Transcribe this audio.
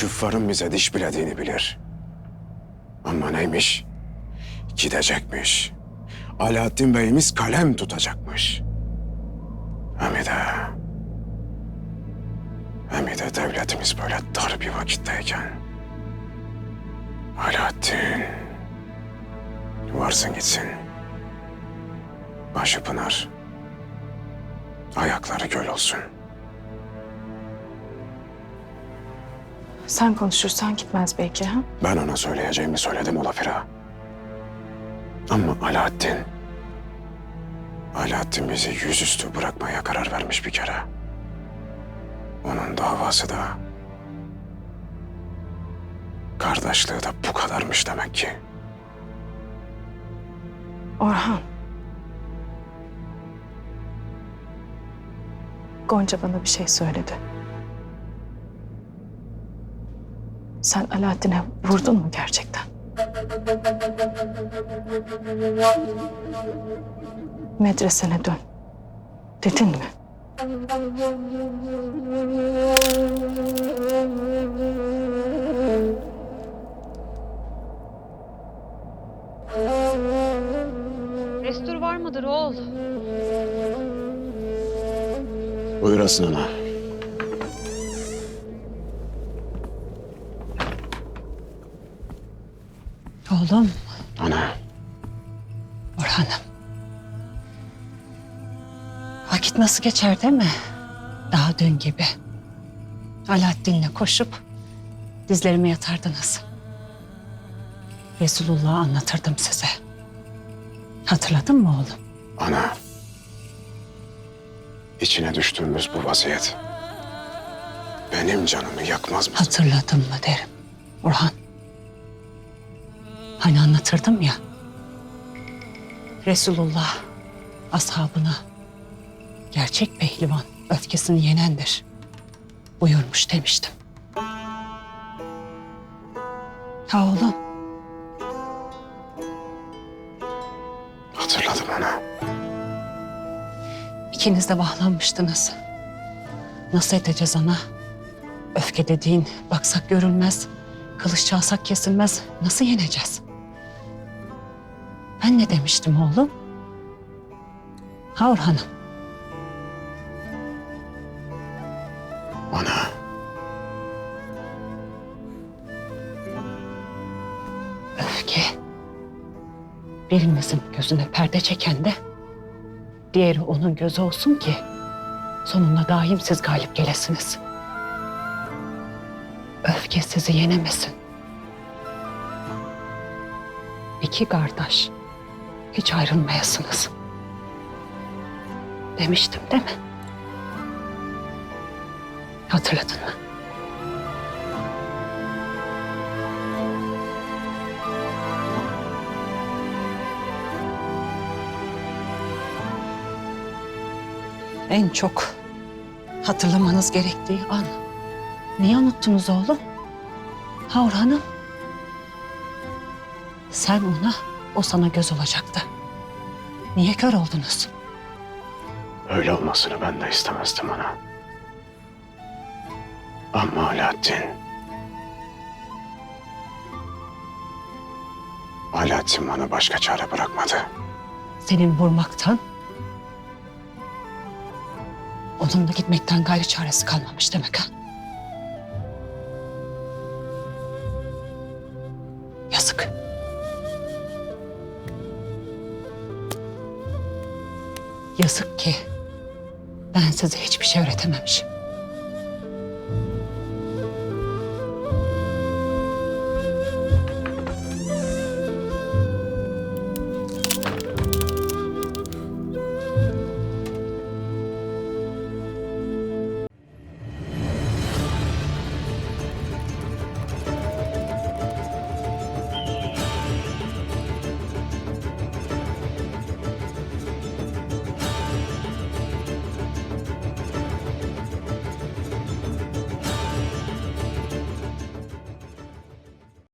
küffarın bize diş bilediğini bilir. Ama neymiş? Gidecekmiş. Alaaddin Bey'imiz kalem tutacakmış. Hem de... Hem de devletimiz böyle dar bir vakitteyken... Alaaddin... Varsın gitsin. Başı pınar. Ayakları göl olsun. Sen konuşursan gitmez belki ha? Ben ona söyleyeceğimi söyledim Olafira. Ama Alaaddin... Alaaddin bizi yüzüstü bırakmaya karar vermiş bir kere. Onun davası da... Kardeşliği de bu kadarmış demek ki. Orhan. Gonca bana bir şey söyledi. Sen Alaaddin'e vurdun mu gerçekten? Medresene dön. Dedin mi? Destur var mıdır oğul? Buyurasın ana. Oğlum, Ana, Orhan'ım. Vakit nasıl geçer değil mi? Daha dün gibi. Alaaddin'le koşup dizlerime yatardınız. Resulullah'ı anlatırdım size. Hatırladın mı oğlum? ana. İçine düştüğümüz bu vaziyet... ...benim canımı yakmaz mı? Hatırladın mı derim. Orhan. Hani anlatırdım ya. Resulullah ashabına gerçek pehlivan öfkesini yenendir. Buyurmuş demiştim. Ha oğlum Hatırladım ana. ikiniz de bağlanmıştınız. Nasıl edeceğiz ana? Öfke dediğin baksak görülmez, kılıç çalsak kesilmez. Nasıl yeneceğiz? Ben ne demiştim oğlum? Ha Orhan'ım. Ana. öfke. Birinizin gözüne perde çeken de diğeri onun gözü olsun ki sonunda daim siz galip gelesiniz. Öfke sizi yenemesin. İki kardeş hiç ayrılmayasınız. Demiştim değil mi? Hatırladın mı? en çok hatırlamanız gerektiği an. Niye unuttunuz oğlum? Ha Orhan'ım? Sen ona, o sana göz olacaktı. Niye kör oldunuz? Öyle olmasını ben de istemezdim ana. Ama Alaaddin... Alaaddin bana başka çare bırakmadı. Senin vurmaktan, onunla gitmekten gayri çaresi kalmamış demek ha? Yazık. Yazık ki ben size hiçbir şey öğretememişim.